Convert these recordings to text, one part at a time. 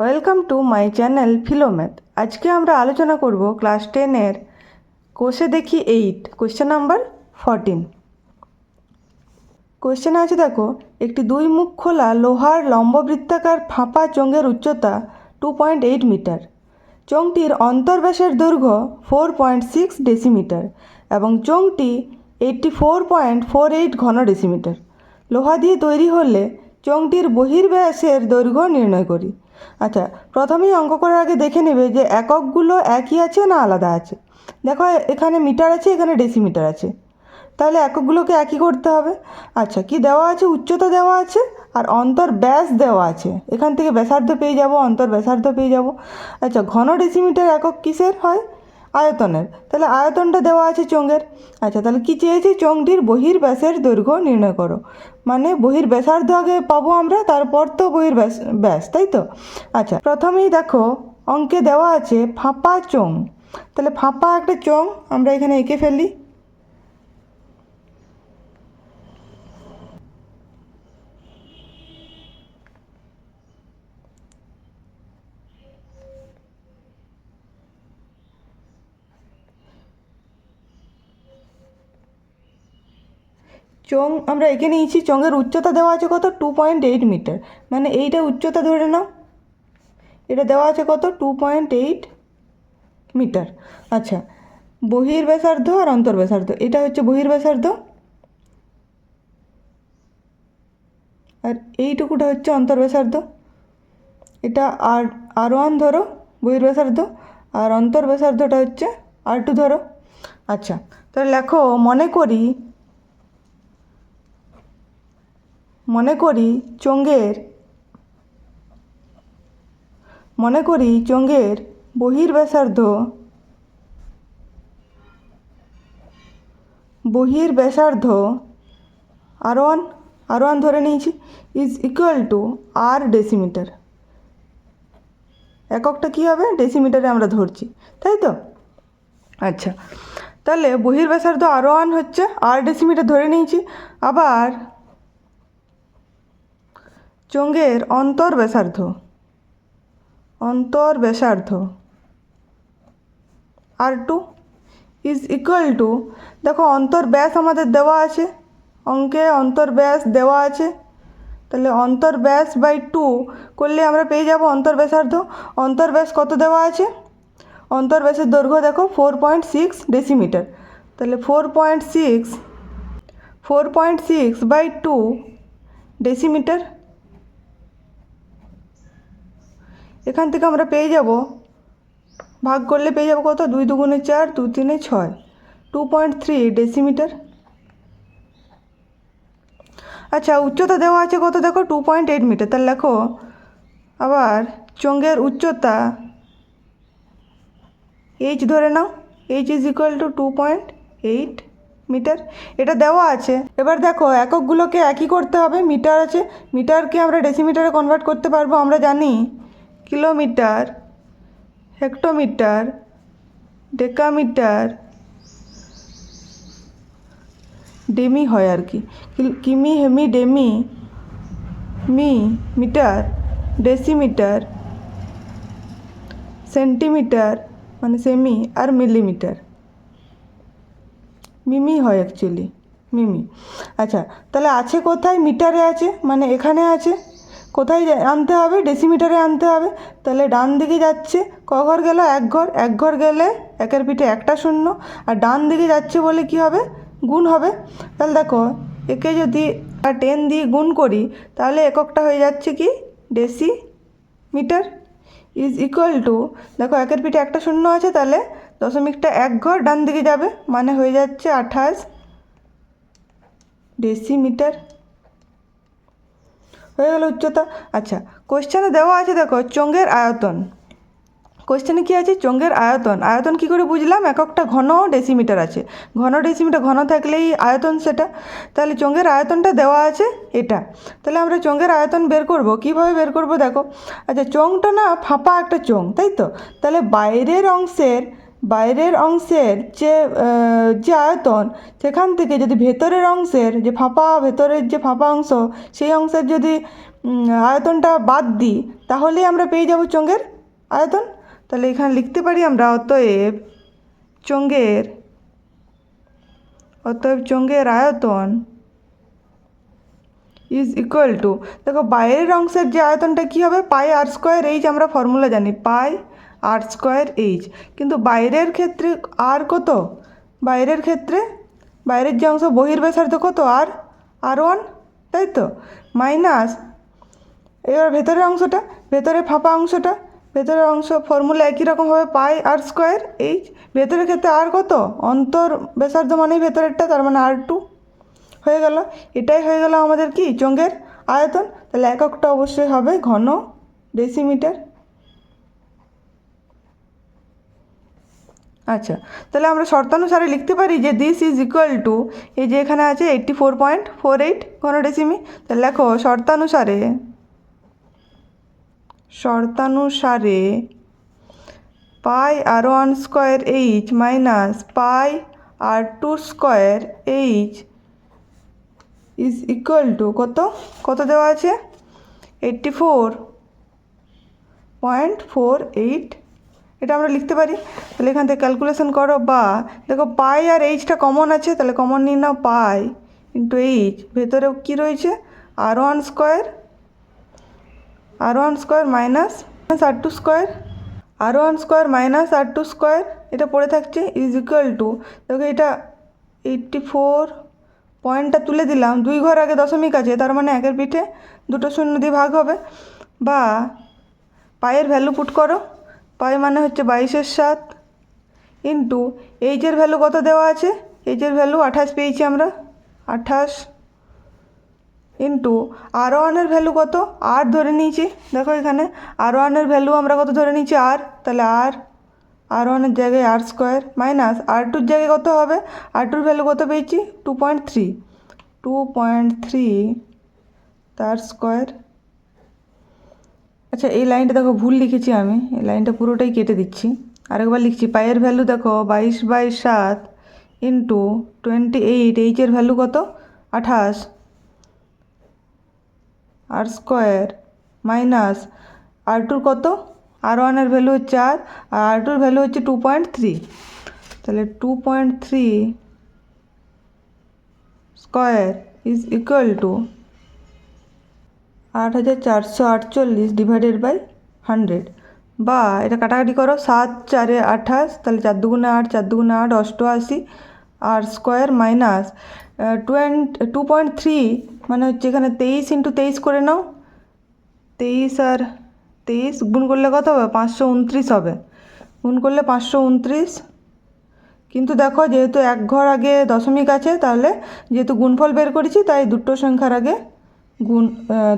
Welcome to my channel Philomath. আজকে আমরা আলোচনা করব ক্লাস টেনের কোষে দেখি eight, question number fourteen. Question আছে দেখো, একটি দুই মুখ খোলা লোহার লম্ববৃত্তাকার ফাঁপা চোঙের উচ্চতা টু পয়েন্ট এইট মিটার। চোঙটির অন্তর্ব্যাসের দৈর্ঘ্য ফোর পয়েন্ট সিক্স ডেসিমিটার এবং চোঙটি eighty four point four eight ঘন ডেসিমিটার। লোহা দিয়ে তৈরি হলে চোঙটির বহির্ব্যাসের দৈর্ঘ্য নির্ণয় করি। আচ্ছা প্রথমেই অঙ্ক করার আগে দেখে নেবে যে এককগুলো একই আছে না আলাদা আছে। দেখো, এখানে মিটার আছে, এখানে ডেসিমিটার আছে। তাহলে এককগুলোকে একই করতে হবে। আচ্ছা কি দেওয়া আছে? উচ্চতা দেওয়া আছে আর অন্তর ব্যাস দেওয়া আছে। এখান থেকে ব্যাসার্ধ পেয়ে যাব, অন্তর ব্যাসার্ধ পেয়ে যাব। আচ্ছা ঘন ডেসিমিটার একক কিসের হয়? আয়তনের। তাহলে আয়তনটা দেওয়া আছে চোঙের। আচ্ছা তাহলে কী চেয়েছি? চোঙটির বহির ব্যাসের দৈর্ঘ্য নির্ণয় করো। মানে বহির ব্যাসার্ধ আগে পাবো আমরা, তারপর তো বহির ব্যাস ব্যাস, তাই তো? আচ্ছা প্রথমেই দেখো, অঙ্কে দেওয়া আছে ফাঁপা চোঙ। তাহলে ফাঁপা একটা চোঙ, আমরা এখানে এঁকে ফেলি। চোঙ আমরা এঁকে নিয়েছি চোঙের উচ্চতা দেওয়া আছে কত? টু পয়েন্ট এইট মিটার মানে এইটা উচ্চতা ধরে নাও। এটা দেওয়া আছে কত? টু পয়েন্ট এইট মিটার আচ্ছা বহির ব্যাসার্ধ আর অন্তর ব্যাসার্ধ এটা হচ্ছে বহির ব্যাসার্ধ আর এইটুকুটা হচ্ছে অন্তর ব্যাসার্ধ এটা আর আর ওয়ান ধরো বহির ব্যাসার্ধ আর অন্তর ব্যাসার্ধটা হচ্ছে আর টু ধরো। আচ্ছা তাহলে লেখো, মনে করি মনে করি চোঙের মনে করি চোঙের বহির ব্যাসার্ধ বহির ব্যাসার্ধ আর ওয়ান আর ওয়ান ধরে নিয়েছি is equal to R decimetre এককটা কী হবে? ডেসিমিটারে আমরা ধরছি, তাই তো? আচ্ছা তাহলে বহির ব্যাসার্ধ আর ওয়ান হচ্ছে আর ডেসিমিটার ধরে নিয়েছি, আবার চোঙের অন্তর ব্যাসার্ধ। অন্তর ব্যাসার্ধ R two is equal to দেখো অন্তর ব্যাস আমাদের দেওয়া আছে, অঙ্কে অন্তর ব্যাস দেওয়া আছে। তাহলে অন্তর ব্যাস বাই টু করলে আমরা পেয়ে যাব অন্তর ব্যাসার্ধ। অন্তর ব্যাস কত দেওয়া আছে? অন্তর ব্যাসের দৈর্ঘ্য দেখো ফোর পয়েন্ট সিক্স ডেসিমিটার তাহলে four point six four point six by two decimetre এখান থেকে আমরা পেয়ে যাব, ভাগ করলে পেয়ে যাব কত? দুই দুগুণে চার, দু তিনে ছয়। Two point three decimetre. আচ্ছা উচ্চতা দেওয়া আছে কত? দেখো, টু পয়েন্ট এইট মিটার। তাহলে লেখো, আবার চঙ্গের উচ্চতা এইচ ধরে নাও, H is equal to two point eight metre. এটা দেওয়া আছে। এবার দেখো, এককগুলোকে একই করতে হবে। মিটার আছে, মিটারকে আমরা ডেসিমিটারে কনভার্ট করতে পারব, আমরা জানি কিলোমিটার, হেক্টোমিটার, ডেকামিটার, ডেমি হয় আর কি। কিমি, হেমি, ডেমি, মি, মিটার, ডেসিমিটার, সেন্টিমিটার মানে সেমি আর মিলিমিটার। মিমি হয় অ্যাকচুয়ালি মিমি। আচ্ছা তাহলে আছে কোথায়? মিটারে আছে? মানে এখানে আছে? কোথায় আনতে হবে ডেসিমিটারে আনতে হবে, তাহলে ডান দিকে যাচ্ছে, ক ঘর গেল এক ঘর এক ঘর গেলে একের পিঠে একটা শূন্য, আর ডান দিকে যাচ্ছে বলে কি হবে? গুণ হবে। তাহলে দেখো, একে যদি টেন দিয়ে গুণ করি, তাহলে এককটা হয়ে যাচ্ছে কি? Decimetre is equal to দেখো একের পিঠে একটা শূন্য আছে, তাহলে দশমিকটা এক ঘর ডান দিকে যাবে মানে হয়ে যাচ্ছে আঠাশ ডেসিমিটার হয়ে গেল উচ্চতা। আচ্ছা কোশ্চেনে দেওয়া আছে দেখো, চোঙের আয়তন। কোশ্চেনে কী আছে? চোঙের আয়তন। আয়তন কী করে বুঝলাম? এককটা ঘন ডেসিমিটার আছে। ঘন ডেসিমিটার ঘন থাকলেই আয়তন সেটা। তাহলে চোঙের আয়তনটা দেওয়া আছে এটা। তাহলে আমরা চোঙের আয়তন বের করব। কীভাবে বের করব দেখো? আচ্ছা চোঙটা না ফাঁপা একটা চোঙ, তাই তো? তাহলে বাইরের অংশের বাইরের অংশের যে যে আয়তন, সেখান থেকে যদি ভেতরের অংশের যে ফাঁপা, ভেতরের যে ফাঁপা অংশ, সেই অংশের যদি আয়তনটা বাদ দিই তাহলেই আমরা পেয়ে যাব চঙ্গের আয়তন? তাহলে এখানে লিখতে পারি আমরা, অতএব চোঙের, অতএব চঙ্গের আয়তন ইজ ইকুয়াল টু দেখো বাইরের অংশের যে আয়তনটা কী হবে? পাই আর স্কোয়ার এইচ আমরা ফর্মুলা জানি, পাই আর স্কোয়ার এইচ কিন্তু বাইরের ক্ষেত্রে আর কত? বাইরের ক্ষেত্রে? বাইরের যে অংশ বহির্ব্যাসার্ধ কত? আর আর ওয়ান তাই তো? মাইনাস এবার ভেতরের অংশটা ভেতরের ফাঁপা অংশটা, ভেতরের অংশ ফর্মুলা একই রকম হবে পাই আর স্কোয়ার এইচ ভেতরের ক্ষেত্রে আর কত? অন্তর ব্যাসার্ধ মানেই ভেতরেরটা, তার মানে আর টু হয়ে গেল। এটাই হয়ে গেল আমাদের কি? চোঙের আয়তন। তাহলে এককটা অবশ্যই হবে ঘন ডেসিমিটার আচ্ছা তাহলে আমরা শর্তানুসারে লিখতে পারি যে দিস ইজ ইকুয়াল টু এই যে এখানে আছে eighty four point four eight ঘন ডেসিমি তাহলে লেখো শর্তানুসারে শর্তানুসারে pi R one square H minus pi R two square H is equal to কত? কত দেওয়া আছে? Eighty four point four eight এটা আমরা লিখতে পারি। তাহলে এখান থেকে ক্যালকুলেশন করো, বা দেখো পাই আর এইচটা কমন আছে, তাহলে কমন নিয়ে নাও পাই ইন্টু এইচ ভেতরে কী রয়েছে? R one square R one square minus R two square R one square minus R two square এটা পড়ে থাকছে ইজ ইকুয়াল টু দেখো এটা এইট্টি ফোর পয়েন্টটা তুলে দিলাম, দুই ঘর আগে দশমিক আছে, তার মানে একের পিঠে দুটো শূন্য দিয়ে ভাগ হবে। বা পায়ের ভ্যালু পুট করো পাই মানে হচ্ছে বাইশের সাত। ইন্টু এইচের ভ্যালু কত দেওয়া আছে? এইচের ভ্যালু আঠাশ পেয়েছি আমরা। আঠাশ। ইন্টু আর ওয়ানের ভ্যালু কত? আর ধরে নিয়েছি। দেখো এখানে আর ওয়ানের ভ্যালু আমরা কত ধরে নিয়েছি? আর। তাহলে আর আর ওয়ানের জায়গায় আর স্কোয়ার মাইনাস আর টুর জায়গায় কত হবে? আর টুর ভ্যালু কত পেয়েছি? Two point three two point three তার স্কোয়ার আচ্ছা এই লাইনটা দেখো, ভুল লিখেছি আমি। এই লাইনটা পুরোটাই কেটে দিচ্ছি। আরেকবার লিখছি, পায়ের ভ্যালু দেখো, বাইশ বাই সাত ইন্টু টোয়েন্টি এইট এইচের ভ্যালু কত? আঠাশ। আর স্কোয়ার মাইনাস আর টুর কত? আর ওয়ানের ভ্যালু হচ্ছে আর আর আর টুর ভ্যালু হচ্ছে টু পয়েন্ট থ্রি। তাহলে two point three square is equal to আট হাজার চারশো আটচল্লিশ ডিভাইডেড বাই হান্ড্রেড বা, এটা কাটাকাটি করো, সাত চারে আঠাশ, তাহলে চার দুগুণে আট, চার দুগুণে আট, অষ্টআশি R square minus twenty two point three মানে হচ্ছে এখানে তেইশ ইন্টু তেইশ করে নাও। তেইশ আর তেইশ গুণ করলে কত হবে? পাঁচশো উনত্রিশ হবে। গুণ করলে পাঁচশো উনত্রিশ। কিন্তু দেখো, যেহেতু এক ঘর আগে দশমিক আছে, তাহলে যেহেতু গুণফল বের করেছি, তাই দুটো সংখ্যার আগে গুণ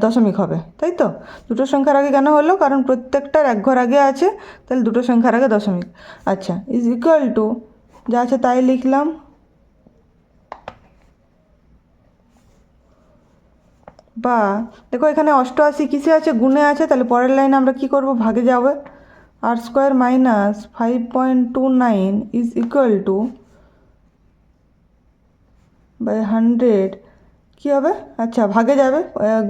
দশমিক হবে, তাই তো? দুটো সংখ্যার আগে কেন হলো? কারণ প্রত্যেকটার এক ঘর আগে আছে, তাহলে দুটো সংখ্যার আগে দশমিক। আচ্ছা ইজ ইকুয়াল টু যা আছে তাই লিখলাম। বা, দেখো এখানে অষ্টআশি কিসে আছে? গুণে আছে, তাহলে পরের লাইনে আমরা কি করব? ভাগে যাবে। R square minus five point two nine is equal to by hundred কী হবে? আচ্ছা ভাগে যাবে।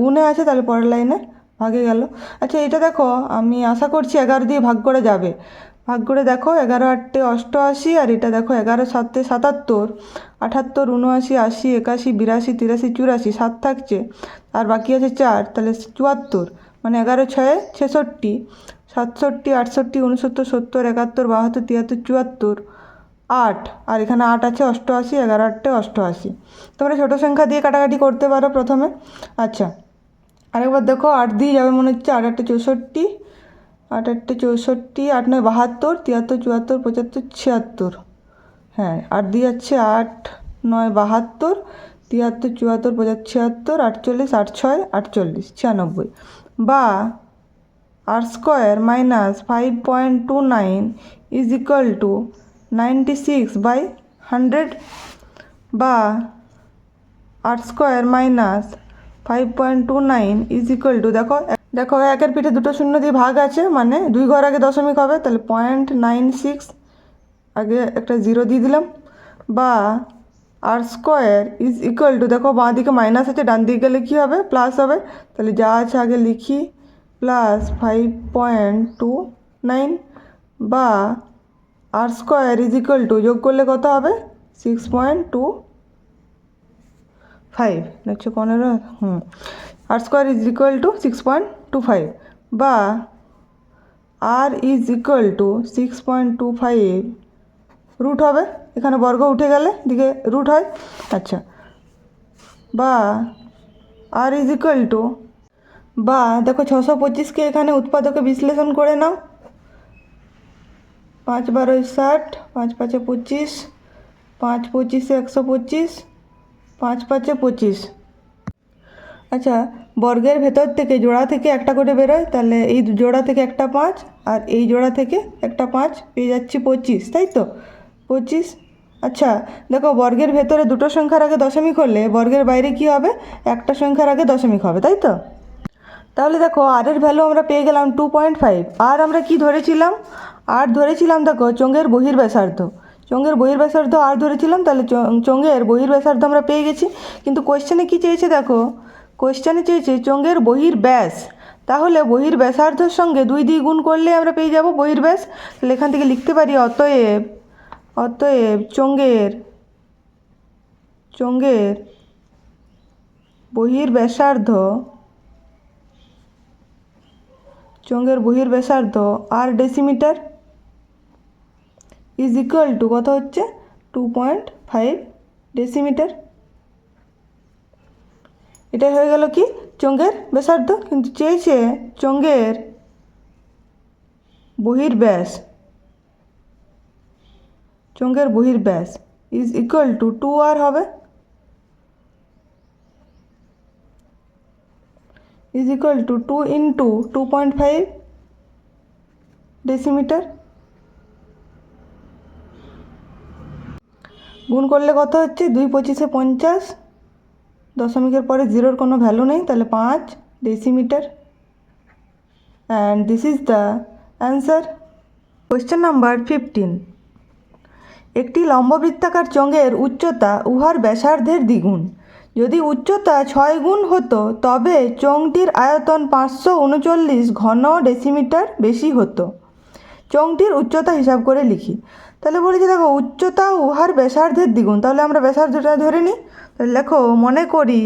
গুণে আছে তাহলে পরের লাইনে। ভাগে গেল। আচ্ছা এটা দেখো, আমি আশা করছি এগারো দিয়ে ভাগ করে যাবে। ভাগ করে দেখো, এগারো আটটে অষ্টআশি, আর এটা দেখো, এগারো সাতে সাতাত্তর। আটাত্তর, উনআশি, আশি, একাশি, বিরাশি, তিরাশি, চুরাশি, সাত থাকছে। আর বাকি আছে চার, তাহলে চুয়াত্তর। মানে এগারো ছয়ে ছেষট্টি। সাতষট্টি, আটষট্টি, উনসত্তর, সত্তর, একাত্তর, বাহাত্তর, তিয়াত্তর, চুয়াত্তর। আট। আর এখানে আট আছে, অষ্টআশি এগারো আটটে অষ্টআশি। তোমরা ছোটো সংখ্যা দিয়ে কাটাকাটি করতে পারো প্রথমে। আচ্ছা আরেকবার দেখো, আট দিয়ে যাবে মনে হচ্ছে আট আটটে চৌষট্টি, আট আটটে চৌষট্টি, আট নয় বাহাত্তর, তিয়াত্তর, চুয়াত্তর, পঁচাত্তর, ছিয়াত্তর। হ্যাঁ আট দিয়ে যাচ্ছে আট, নয় বাহাত্তর, তিয়াত্তর, চুয়াত্তর, পঁচাত্তর, ছিয়াত্তর, আটচল্লিশ আট ছয় আটচল্লিশ, ছিয়ানব্বই। বা R square minus five point two nine is equal to ninety six by hundred বা R square minus five point two nine is equal to, দেখো দেখো, একের পিঠে দুটো শূন্য দিয়ে ভাগ আছে মানে দুই ঘর আগে দশমিক হবে, তাহলে পয়েন্ট নাইন সিক্স, আগে একটা জিরো দিয়ে দিলাম, বা R square is equal to, দেখো, বাঁ দিকে মাইনাস আছে, ডান দিকে গেলে কী হবে, প্লাস হবে, তাহলে যা আছে আগে লিখি, plus five point two nine, বা R square is equal to যোগ করলে কত হবে? সিক্স পয়েন্ট টু ফাইভ হচ্ছে পনেরো? হুম। R square is equal to six point two five বা R is equal to six point two five root হবে। এখানে বর্গ উঠে গেলে দিকে রুট হয়। আচ্ছা। বা আর ইজ ইকুয়াল টু বা দেখো ছশো পঁচিশকে এখানে উৎপাদকে বিশ্লেষণ করে নাও। পাঁচ বারোয় ষাট, পাঁচ পাঁচে পঁচিশ, পাঁচ পঁচিশে একশো পঁচিশ, পাঁচ পাঁচে পঁচিশ। আচ্ছা বর্গের ভেতর থেকে জোড়া থেকে একটা করে বেরোয়, তাহলে এই জোড়া থেকে একটা পাঁচ আর এই জোড়া থেকে একটা পাঁচ পেয়ে যাচ্ছি পঁচিশ, তাই তো? পঁচিশ। আচ্ছা দেখো বর্গের ভেতরে দুটো সংখ্যার আগে দশমিক হলে বর্গের বাইরে কি হবে? একটা সংখ্যার আগে দশমিক হবে, তাই তো? তাহলে দেখো আর এর ভ্যালু আমরা পেয়ে গেলাম টু পয়েন্ট ফাইভ আর আমরা কি ধরেছিলাম? আর ধরেছিলাম, দেখো, চোঙের বহির ব্যাসার্ধ চোঙের বহির ব্যাসার্ধ আর ধরেছিলাম, তাহলে চো- চোঙের বহির ব্যাসার্ধ আমরা পেয়ে গেছি। কিন্তু কোয়েশ্চেনে কি চেয়েছে, দেখো? কোয়েশ্চেনে চেয়েছে চোঙের বহির ব্যাস তাহলে বহির ব্যাসার্ধর সঙ্গে দুই দিয়ে গুণ করলে আমরা পেয়ে যাব বহির ব্যাস তাহলে এখান থেকে লিখতে পারি অতএব অতএব চোঙের চোঙের বহির ব্যাসার্ধ চোঙের বহির ব্যাসার্ধ R decimetre is equal to কত হচ্ছে? টু পয়েন্ট ফাইভ ডেসিমিটার এটা হয়ে গেল কি? চোঙের ব্যাসার্ধ। কিন্তু চেয়েছে চোঙের বহির ব্যাস। চোঙের বহির ব্যাস is equal to two R হবে। Is equal to two into two point five decimetre গুণ করলে কত হচ্ছে? দুই পঁচিশে পঞ্চাশ। দশমিকের পরে জিরোর কোনো ভ্যালু নেই, তাহলে পাঁচ decimetre and this is the answer question number fifteen একটি লম্ববৃত্তাকার চোঙের উচ্চতা উহার ব্যাসার্ধের দ্বিগুণ। যদি উচ্চতা ছয় গুণ হতো, তবে চোঙটির আয়তন পাঁচশো উনচল্লিশ ঘন ডেসিমিটার বেশি হতো। চোঙটির উচ্চতা হিসাব করে লিখি। তাহলে বলেছি দেখো, উচ্চতা উহার ব্যাসার্ধের দ্বিগুণ। তাহলে আমরা ব্যাসার্ধটা ধরে নিই। তাহলে লেখো, মনে করি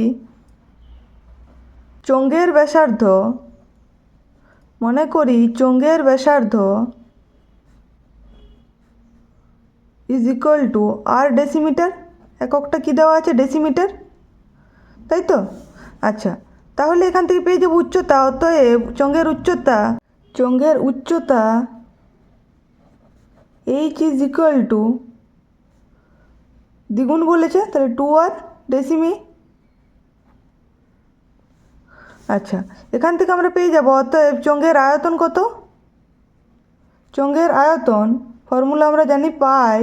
চঙ্গের ব্যাসার্ধ, মনে করি চোঙের ব্যাসার্ধ is equal to R decimetre এককটা কী দেওয়া আছে? ডেসিমিটার তাই তো? আচ্ছা তাহলে এখান থেকে পেয়ে যাব উচ্চতা, অতএব চঙ্গের উচ্চতা, চোঙের উচ্চতা এইচ ইজ ইকুয়াল টু দ্বিগুণ বলেছে, তাহলে টু আর ডেসিমি আচ্ছা এখান থেকে আমরা পেয়ে যাব, অতএব চোঙের আয়তন কত? চোঙের আয়তন, ফর্মুলা আমরা জানি পাই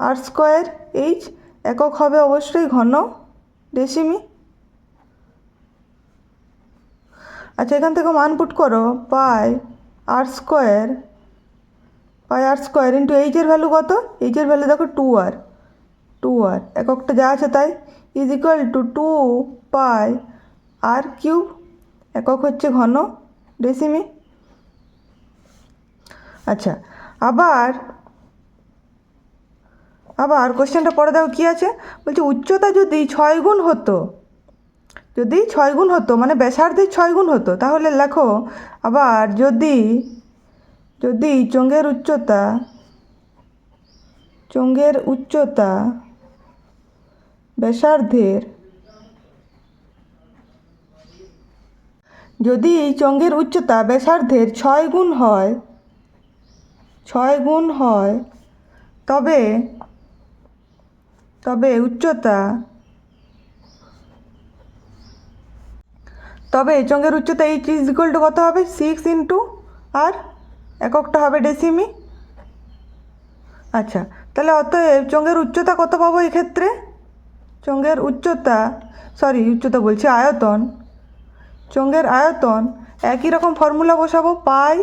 আর স্কোয়ার এইচ একক হবে অবশ্যই ঘন ডেসিমি আচ্ছা এখান থেকে মান পুট করো, pi r square pi r square into এইচের value কত? এইচের ভ্যালু দেখো টু আর টু আর এককটা যা আছে তাই is equal to two pi R cube একক হচ্ছে ঘন ডেসিমি আচ্ছা আবার আবার কোশ্চেনটা পড়ে দাও কী আছে? বলছে উচ্চতা যদি ছয় গুণ হতো, যদি ছয় গুণ হতো মানে ব্যাসার্ধের ছয় গুণ হতো, তাহলে লেখো আবার যদি যদি চোঙের উচ্চতা চোঙের উচ্চতা ব্যাসার্ধের, যদি চোঙের উচ্চতা ব্যাসার্ধের ছয় গুণ হয়, ছয় গুণ হয়, তবে তবে উচ্চতা, তবে চোঙের উচ্চতা এইচ ইজ ইকুয়াল টু কত হবে? Six into R? এককটা হবে ডেসিমি? আচ্ছা তাহলে অতএব চোঙের উচ্চতা কত পাবো এক্ষেত্রে? চোঙের উচ্চতা সরি উচ্চতা বলছি, আয়তন। চোঙের আয়তন, একই রকম ফর্মুলা বসাবো, পাই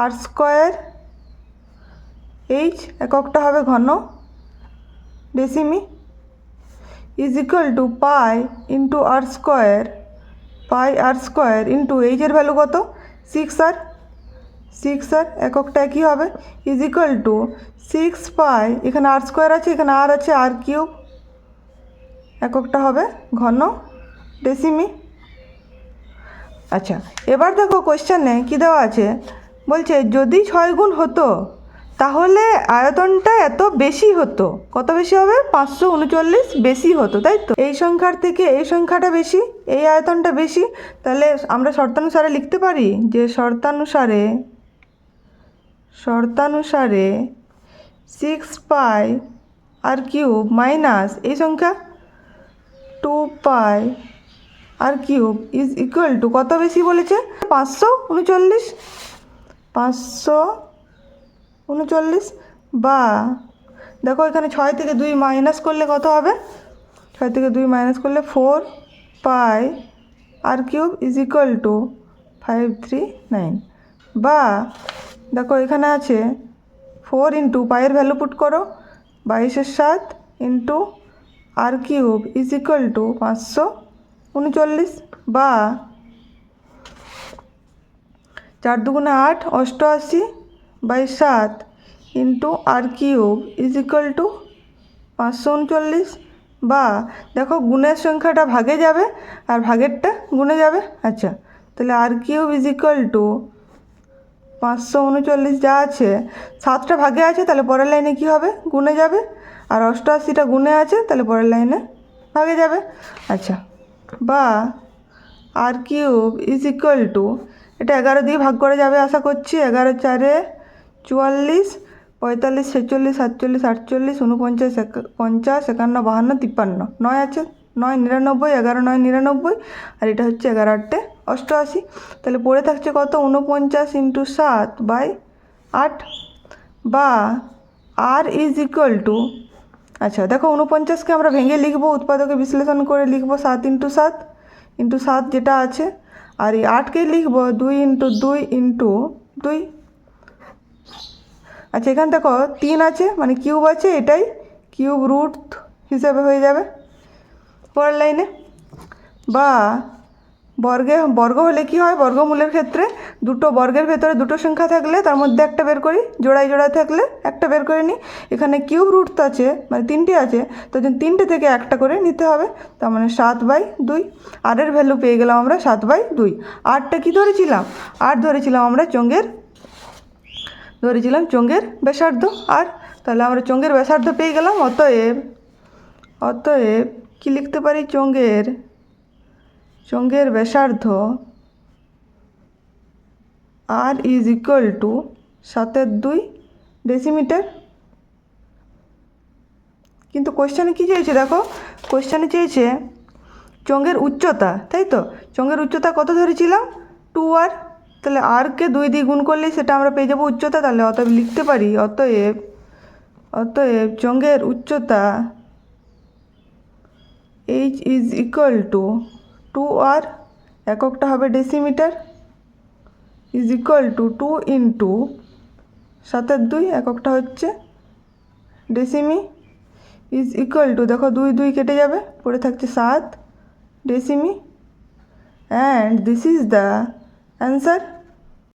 আর স্কোয়ার এইচ এককটা হবে ঘন ডেসিমি is equal to pi into R square pi R square into এইচের value কত? সিক্স আর সিক্স আর এককটা কী হবে? Is equal to six pi এখানে আর স্কোয়ার আছে, এখানে আর আছে আর কিউব। এককটা হবে ঘন ডেসিমি আচ্ছা এবার দেখো কোশ্চেনে কী দেওয়া আছে? বলছে, যদি ছয় গুণ হতো, তাহলে আয়তনটা এত বেশি হতো। কত বেশি হবে? পাঁচশো উনচল্লিশ বেশি হতো, তাই তো? এই সংখ্যার থেকে এই সংখ্যাটা বেশি, এই আয়তনটা বেশি, তাহলে আমরা শর্তানুসারে লিখতে পারি যে শর্তানুসারে শর্তানুসারে six pi R cube minus এই সংখ্যা two pi R cube is equal to কত বেশি বলেছে? পাঁচশো উনচল্লিশ। পাঁচশো উনচল্লিশ বা দেখো এখানে ছয় থেকে দুই মাইনাস করলে কত হবে? ছয় থেকে দুই মাইনাস করলে four pi R cube is equal to five three nine বা দেখো, এখানে আছে ফোর ইন্টু পায়ের ভ্যালু পুট করো, বাইশের সাত into R cube is equal to পাঁচশো উনচল্লিশ বা চার দুগুণে আট, অষ্টআশি বাই সাত into R cube is equal to পাঁচশো উনচল্লিশ বা দেখো, গুণের সংখ্যাটা ভাগে যাবে আর ভাগেরটা গুণে যাবে। আচ্ছা তাহলে R cube is equal to পাঁচশো উনচল্লিশ যা আছে, সাতটা ভাগে আছে, তাহলে পরের লাইনে কী হবে? গুণে যাবে। আর অষ্টআশিটা গুণে আছে, তাহলে পরের লাইনে ভাগে যাবে। আচ্ছা বা R cube is equal to, এটা এগারো দিয়ে ভাগ করে যাবে আশা করছি। এগারো চারে চুয়াল্লিশ, পঁয়তাল্লিশ, ছেচল্লিশ, সাতচল্লিশ, আটচল্লিশ, উনপঞ্চাশ পঞ্চাশ, একান্ন, বাহান্ন, তিপ্পান্ন, নয় আছে। নয় নিরানব্বই, এগারো নয় নিরানব্বই, আর এটা হচ্ছে এগারো আটটে অষ্টআশি। তাহলে পড়ে থাকছে কত? উনপঞ্চাশ ইন্টু সাত বাই আট বা আর ইজ ইকুয়াল টু। আচ্ছা দেখো উনপঞ্চাশকে আমরা ভেঙে লিখব, উৎপাদকে বিশ্লেষণ করে লিখব সাত ইন্টু সাত ইন্টু সাত যেটা আছে, আর এই আটকে লিখব দুই ইন্টু দুই ইন্টু দুই। আচ্ছা এখানে দেখো তিন আছে মানে কিউব আছে, এটাই কিউব রুট হিসাবে হয়ে যাবে। পরের লাইনে? বা বর্গে, বর্গ হলে কি হয়? বর্গমূলের ক্ষেত্রে দুটো বর্গের ভেতরে দুটো সংখ্যা থাকলে তার মধ্যে একটা বের করি, জোড়ায় জোড়ায় থাকলে একটা বের করে নিই। এখানে কিউব রুট আছে মানে তিনটে আছে, তো জন্য তিনটে থেকে একটা করে নিতে হবে, তার মানে সাত বাই দুই। আরের ভ্যালু পেয়ে গেলাম আমরা সাত বাই দুই। আটটা কি ধরেছিলাম? আট ধরেছিলাম আমরা চঙ্গের ধরেছিলাম চঙ্গের ব্যাসার্ধ। আর তাহলে আমরা চঙ্গের ব্যাসার্ধ পেয়ে গেলাম, অতএব অতএব কি লিখতে পারি? চঙ্গের চঙ্গের ব্যাসার্ধ আর ইজ ইকুয়াল টু সাতের দুই ডেসিমিটার কিন্তু কোশ্চেনে কী চেয়েছে দেখো? কোশ্চেনে চেয়েছে চঙ্গের উচ্চতা, তাই তো? চঙ্গের উচ্চতা কত ধরেছিলাম? টু আর তাহলে আরকে দুই দিয়ে গুণ করলেই সেটা আমরা পেয়ে যাব উচ্চতা। তাহলে অতএব লিখতে পারি, অতএব অতএব চঙ্গের উচ্চতা H is equal to two R এককটা হবে decimetre is equal to two into সাতের দুই, এককটা হচ্ছে ডেসিমি ইজ ইকুয়াল টু দেখো দুই দুই কেটে যাবে, পড়ে থাকছে সাত ডেসিমি and this is the answer